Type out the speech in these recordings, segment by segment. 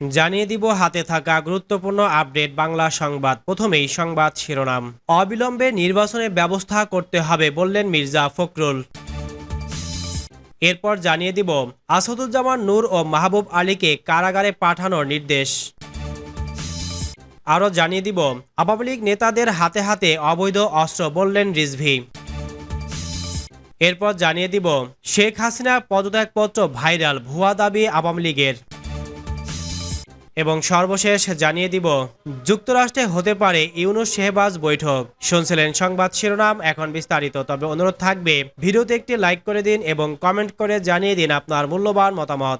জানিয়ে দিব হাতে থাকা গুরুত্বপূর্ণ আপডেট বাংলা সংবাদ। প্রথমেই সংবাদ শিরোনাম। অবিলম্বে নির্বাচনে ব্যবস্থা করতে হবে বললেন মির্জা ফখরুল। এরপর জানিয়ে দিব, আসাদুজ্জামান নূর ও মাহবুব আলীকে কারাগারে পাঠানোর নির্দেশ। আরও জানিয়ে দিব, আওয়ামী লীগ নেতাদের হাতে হাতে অবৈধ অস্ত্র বললেন রিজভি। এরপর জানিয়ে দিব, শেখ হাসিনা পদত্যাগপত্র ভাইরাল, ভুয়া দাবি আওয়ামী লীগের। এবং সর্বশেষ জানিয়ে দিব, যুক্তরাষ্ট্রে হতে পারে ইউনুস শেহবাজ বৈঠক। শুনছিলেন সংবাদ শিরোনাম, এখন বিস্তারিত। তবে অনুরোধ থাকবে, ভিডিওতে একটি লাইক করে দিন এবং কমেন্ট করে জানিয়ে দিন আপনার মূল্যবান মতামত।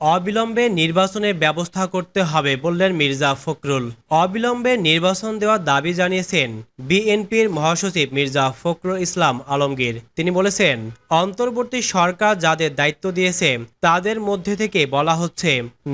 অবিলম্বে নির্বাচনের ব্যবস্থা করতে হবে বললেন মির্জা ফখরুল। অবিলম্বে নির্বাচন দেওয়ার দাবি জানিয়েছেন বিএনপির মহাসচিব মির্জা ফখরুল ইসলাম আলমগীর। তিনি বলেছেন, অন্তর্বর্তী সরকার যাদের দায়িত্ব দিয়েছে, তাদের মধ্যে থেকে বলা হচ্ছে,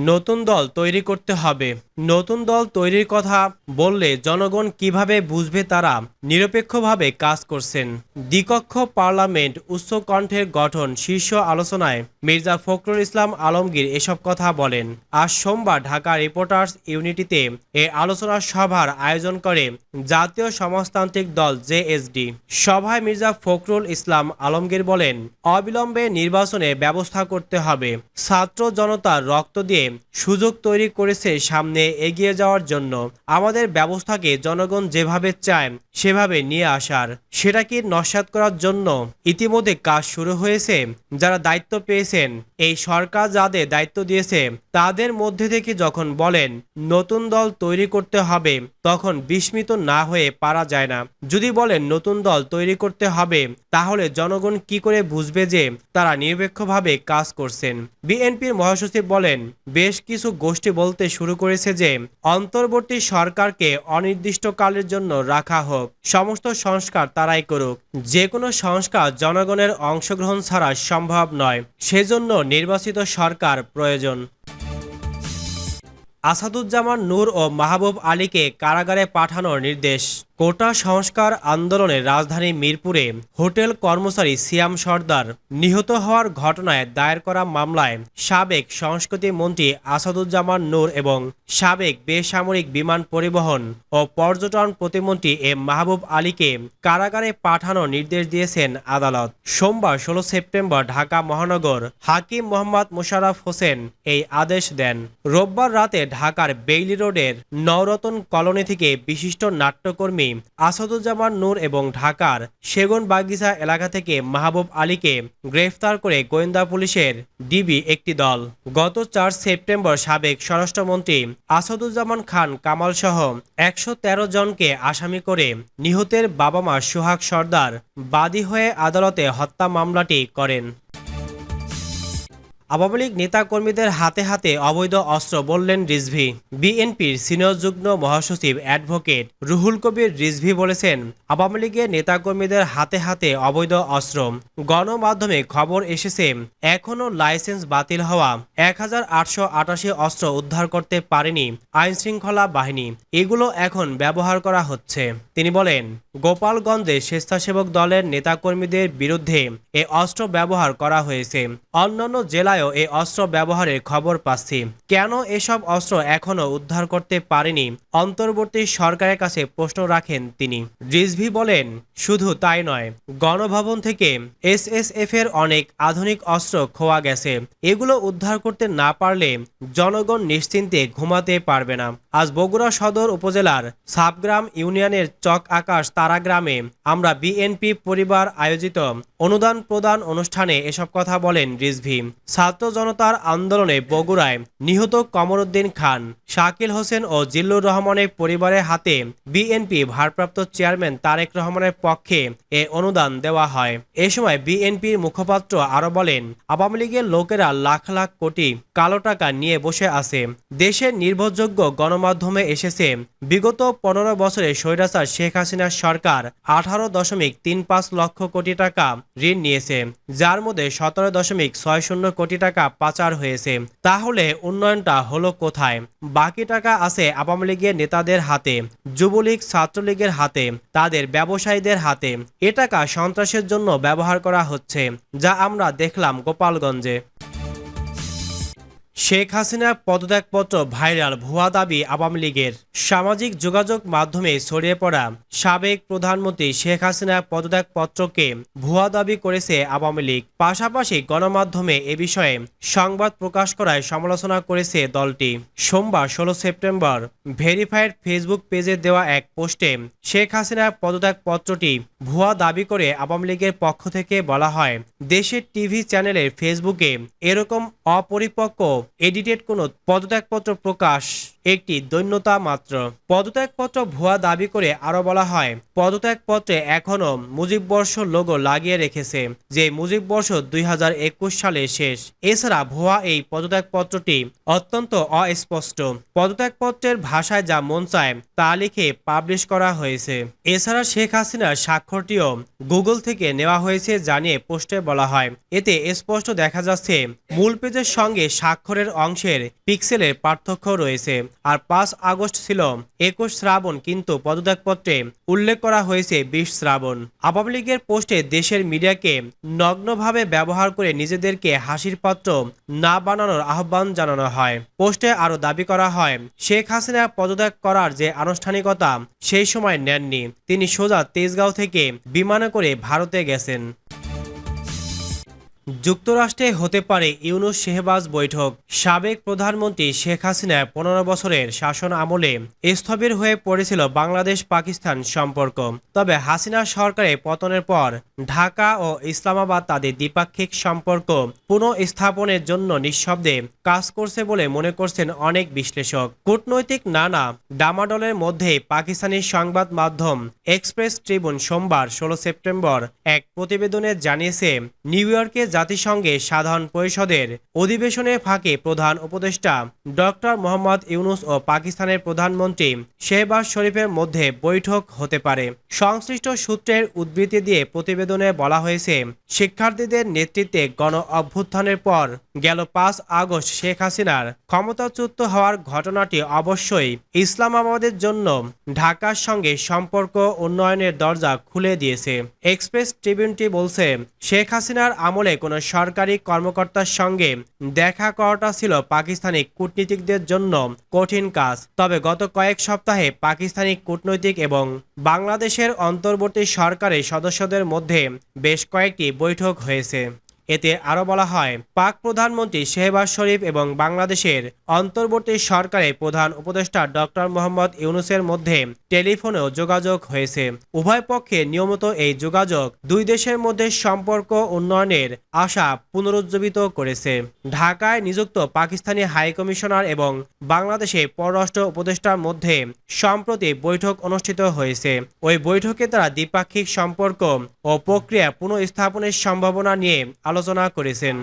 নতুন দল তৈরি করতে হবে। নতুন দল তৈরির কথা বললে জনগণ কীভাবে বুঝবে তারা নিরপেক্ষভাবে কাজ করছেন। দ্বিকক্ষ পার্লামেন্ট উচ্চকণ্ঠের গঠন শীর্ষ আলোচনায় মির্জা ফখরুল ইসলাম আলমগীর এসব কথা বলেন। আজ সোমবার ঢাকা রিপোর্টার্স ইউনিটিতে এ আলোচনা সভার আয়োজন করে জাতীয় সমাজতান্ত্রিক দল জেএসডি সভায় মির্জা ফখরুল ইসলাম আলমগীর বলেন, অবিলম্বে নির্বাচনে ব্যবস্থা করতে হবে। ছাত্র জনতার রক্ত দিয়ে সুযোগ তৈরি করেছে সামনে এগিয়ে যাওয়ার জন্য। আমাদের ব্যবস্থাকে জনগণ যেভাবে চায়, সেভাবে নিয়ে আসার। সেটাকে নস্যাৎ করার জন্য? ইতিমধ্যে কাজ শুরু হয়েছে। যারা দায়িত্ব পেয়েছেন, এই সরকার যাদের দায়িত্ব দিয়েছে তাদের মধ্যে থেকে যখন বলেন, নতুন দল তৈরি করতে হবে, তখন বিস্মিত না হয়ে পারা যায় না। যদি বলেন, নতুন দল তৈরি করতে হবে, তাহলে জনগণ কি করে বুঝবে যে তারা নিরপেক্ষভাবে কাজ করছেন? বিএনপির মহাসচিব বলেন, বেশ কিছু গোষ্ঠী বলতে শুরু করেছে যে অন্তর্বর্তী সরকারকে অনির্দিষ্টকালের জন্য রাখা হোক। সমস্ত সংস্কার তারাই করুক। যে কোনো সংস্কার জনগণের অংশগ্রহণ ছাড়া সম্ভব নয়। সেজন্য নির্বাচিত সরকার প্রয়োজন। আসাদুজ্জামান নূর ও মাহবুব আলীকে কারাগারে পাঠানোর নির্দেশ। কোটা সংস্কার আন্দোলনে রাজধানী মিরপুরে হোটেল কর্মচারী সিয়াম সর্দার নিহত হওয়ার ঘটনায় দায়ের করা মামলায় সাবেক সংস্কৃতি মন্ত্রী আসাদুজ্জামান নূর এবং সাবেক বেসামরিক বিমান পরিবহন ও পর্যটন প্রতিমন্ত্রী এম মাহবুব আলীকে কারাগারে পাঠানোর নির্দেশ দিয়েছেন আদালত। সোমবার ষোলো সেপ্টেম্বর ঢাকা মহানগর হাকিম মোহাম্মদ মোশাররফ হোসেন এই আদেশ দেন। রোববার রাতে ঢাকার বেইলি রোডের নওরতন কলোনি থেকে বিশিষ্ট নাট্যকর্মী আসাদুজ্জামান নূর এবং ঢাকার সেগুন বাগিচা এলাকা থেকে মাহবুব আলীকে গ্রেফতার করে গোয়েন্দা পুলিশের ডিবি একটি দল। গত চার সেপ্টেম্বর সাবেক স্বরাষ্ট্রমন্ত্রী আসাদুজ্জামান খান কামাল সহ একশো তেরো জনকে আসামি করে নিহতের বাবা মা সুহাগ সর্দার বাদী হয়ে আদালতে হত্যা মামলাটি করেন। আওয়ামী লীগ নেতাকর্মীদের হাতে হাতে অবৈধ অস্ত্র বললেন রিজভি। বিএনপির সিনিয়র যুগ্ম মহাসচিব অ্যাডভোকেট রুহুল কবির রিজভি বলেছেন, আওয়ামী লীগের নেতাকর্মীদের হাতে হাতে অবৈধ অস্ত্র। গণমাধ্যমে খবর এসেছে এখনও লাইসেন্স বাতিল হওয়া এক হাজার আটশো আটাশি অস্ত্র উদ্ধার করতে পারেনি আইন শৃঙ্খলা বাহিনী। এগুলো এখন ব্যবহার করা হচ্ছে। তিনি বলেন, গোপালগঞ্জে স্বেচ্ছাসেবক দলের নেতাকর্মীদের বিরুদ্ধে এ অস্ত্র ব্যবহার করা হয়েছে। অন্যান্য জেলায়ও এ অস্ত্র ব্যবহারের খবর পাচ্ছি। কেন এসব অস্ত্র এখনও উদ্ধার করতে পারেনি? অন্তর্বর্তী সরকারের কাছে প্রশ্ন রাখেন তিনি। রিজভি বলেন, শুধু তাই নয়, গণভবন থেকে এসএসএফ এর অনেক আধুনিক অস্ত্র খোয়া গেছে। এগুলো উদ্ধার করতে না পারলে জনগণ নিশ্চিন্তে ঘুমাতে পারবে না। আজ বগুড়া সদর উপজেলার সাবগ্রাম ইউনিয়নের চক আকাশ তারা গ্রামে আমরা বিএনপি পরিবার আয়োজিত অনুদান প্রদান অনুষ্ঠানে এসব কথা বলেন রিজভি। ছাত্র জনতার আন্দোলনে বগুড়ায় নিহত কমরুদ্দিন খান, শাকিল হোসেন ও জিল্লুর রহমানের পরিবারের হাতে বিএনপি ভারপ্রাপ্ত চেয়ারম্যান তারেক রহমানের পক্ষে এ অনুদান দেওয়া হয়। এ সময় বিএনপির মুখপাত্র আরও বলেন, আওয়ামী লীগের লোকেরা লাখ লাখ কোটি কালো টাকা নিয়ে বসে আছে। দেশের নির্ভরযোগ্য গণমাধ্যমে এসেছে, বিগত পনেরো বছরে স্বৈরাচার শেখ হাসিনার সরকার আঠারো দশমিক তিন পাঁচ লক্ষ কোটি টাকা ঋণ নিয়েছে, যার মধ্যে সতেরো দশমিক ছয় শূন্য কোটি টাকা পাচার হয়েছে। তাহলে উন্নয়নটা হলো কোথায়? বাকি টাকা আছে আওয়ামী লীগের নেতাদের হাতে, যুবলীগ, ছাত্রলীগের হাতে, তাদের ব্যবসায়ীদের হাতে। এ টাকা সন্ত্রাসের জন্য ব্যবহার করা হচ্ছে, যা আমরা দেখলাম গোপালগঞ্জে। শেখ হাসিনার পদত্যাগপত্র ভাইরাল ভুয়া দাবি আওয়ামী লীগের। সামাজিক যোগাযোগ মাধ্যমে ছড়িয়ে পড়া সাবেক প্রধানমন্ত্রী শেখ হাসিনার পদত্যাগপত্রকে ভুয়া দাবি করেছে আওয়ামী লীগ। পাশাপাশি গণমাধ্যমে এ বিষয়ে সংবাদ প্রকাশ করায় সমালোচনা করেছে দলটি। সোমবার ষোলো সেপ্টেম্বর ভেরিফাইড ফেসবুক পেজে দেওয়া এক পোস্টে শেখ হাসিনার পদত্যাগপত্রটি ভুয়া দাবি করে আওয়ামী লীগের পক্ষ থেকে বলা হয়, দেশের টিভি চ্যানেলের ফেসবুকে এরকম অপরিপক্ক এডিটেড কোনো পদত্যাগপত্র প্রকাশ একটি দৈন্যতা মাত্র। পদত্যাগপত্র ভুয়া দাবি করে আরও বলা হয়, পদত্যাগপত্রে এখনও মুজিববর্ষ লোগো লাগিয়ে রেখেছে, যে মুজিববর্ষ দুই সালে শেষ। এছাড়া ভুয়া এই পদত্যাগপত্রটি অত্যন্ত অস্পষ্ট। পদত্যাগপত্রের ভাষায় যা মন চায় তা লিখে পাবলিশ করা হয়েছে। এছাড়া শেখ হাসিনার স্বাক্ষরটিও গুগল থেকে নেওয়া হয়েছে, জানিয়ে পোস্টে বলা হয়। এতে স্পষ্ট দেখা যাচ্ছে, মূল পেজের সঙ্গে স্বাক্ষরের অংশের পিক্সেলের পার্থক্য রয়েছে। আর পাঁচ আগস্ট ছিল একুশ শ্রাবণ, কিন্তু পদত্যাগপত্রে উল্লেখ করা হয়েছে বিশ শ্রাবণ। আওয়ামী লীগের পোস্টে দেশের মিডিয়াকে নগ্নভাবে ব্যবহার করে নিজেদেরকে হাসির পাত্র না বানানোর আহ্বান জানানো হয়। পোস্টে আরও দাবি করা হয়, শেখ হাসিনা পদত্যাগ করার যে আনুষ্ঠানিকতা সেই সময় নেননি। তিনি সোজা তেজগাঁও থেকে বিমানে করে ভারতে গেছেন। যুক্তরাষ্ট্রে হতে পারে ইউনুস শেহবাজ বৈঠক। সাবেক প্রধানমন্ত্রী শেখ হাসিনা পনেরো বছরের শাসন আমলে স্থবির হয়ে পড়েছিল বাংলাদেশ পাকিস্তান সম্পর্ক। তবে হাসিনা সরকারের পতনের পর ঢাকা ও ইসলামাবাদ তাদের দ্বিপাক্ষিক সম্পর্ক পুনঃস্থাপনের জন্য নিঃশব্দে কাজ করছে বলে মনে করছেন অনেক বিশ্লেষক। কূটনৈতিক নানা ডামাডলের মধ্যে পাকিস্তানি সংবাদ মাধ্যম এক্সপ্রেস ট্রিবিউন সোমবার ষোলো সেপ্টেম্বর এক প্রতিবেদনে জানিয়েছে, নিউ ইয়র্কে জাতিসংঘে সাধারণ পরিষদের অধিবেশনে ফাঁকে প্রধান উপদেষ্টা ডক্টর মোহাম্মদ ইউনুস ও পাকিস্তানের প্রধানমন্ত্রী শেহবাজ শরীফের মধ্যে বৈঠক হতে পারে। সংশ্লিষ্ট সূত্রের উদ্ধৃতি দিয়ে প্রতিবেদনে বলা হয়েছে, শিক্ষার্থীদের নেতৃত্বে গণ অভ্যুত্থানের পর গেল পাঁচ আগস্ট শেখ হাসিনার ক্ষমতাচ্যুত হওয়ার ঘটনাটি অবশ্যই ইসলামাবাদের জন্য ঢাকার সঙ্গে সম্পর্ক উন্নয়নের দরজা খুলে দিয়েছে। এক্সপ্রেস ট্রিবিউনটি বলছে, শেখ হাসিনার আমলে কোনো সরকারি কর্মকর্তার সঙ্গে দেখা করাটা ছিল পাকিস্তানি কূটনীতিকদের জন্য কঠিন কাজ। তবে গত কয়েক সপ্তাহে পাকিস্তানি কূটনৈতিক এবং বাংলাদেশের অন্তর্বর্তী সরকারের সদস্যদের মধ্যে বেশ কয়েকটি বৈঠক হয়েছে। এতে আরও বলা হয়, পাক প্রধানমন্ত্রী শেহবাজ শরীফ এবং বাংলাদেশের অন্তর্বর্তী সরকারের প্রধান উপদেষ্টা ডক্টর মোহাম্মদ ইউনুসের মধ্যে টেলিফোনেও যোগাযোগ হয়েছে। উভয় পক্ষে নিয়মিত এই যোগাযোগ দুই দেশের মধ্যে সম্পর্ক উন্নয়নের আশা পুনরুজ্জীবিত করেছে। ঢাকায় নিযুক্ত পাকিস্তানি হাইকমিশনার এবং বাংলাদেশে পররাষ্ট্র উপদেষ্টার মধ্যে সম্প্রতি বৈঠক অনুষ্ঠিত হয়েছে। ওই বৈঠকে তারা দ্বিপাক্ষিক সম্পর্ক ও প্রক্রিয়া পুনঃস্থাপনের সম্ভাবনা নিয়ে আলোচনা করেছেন।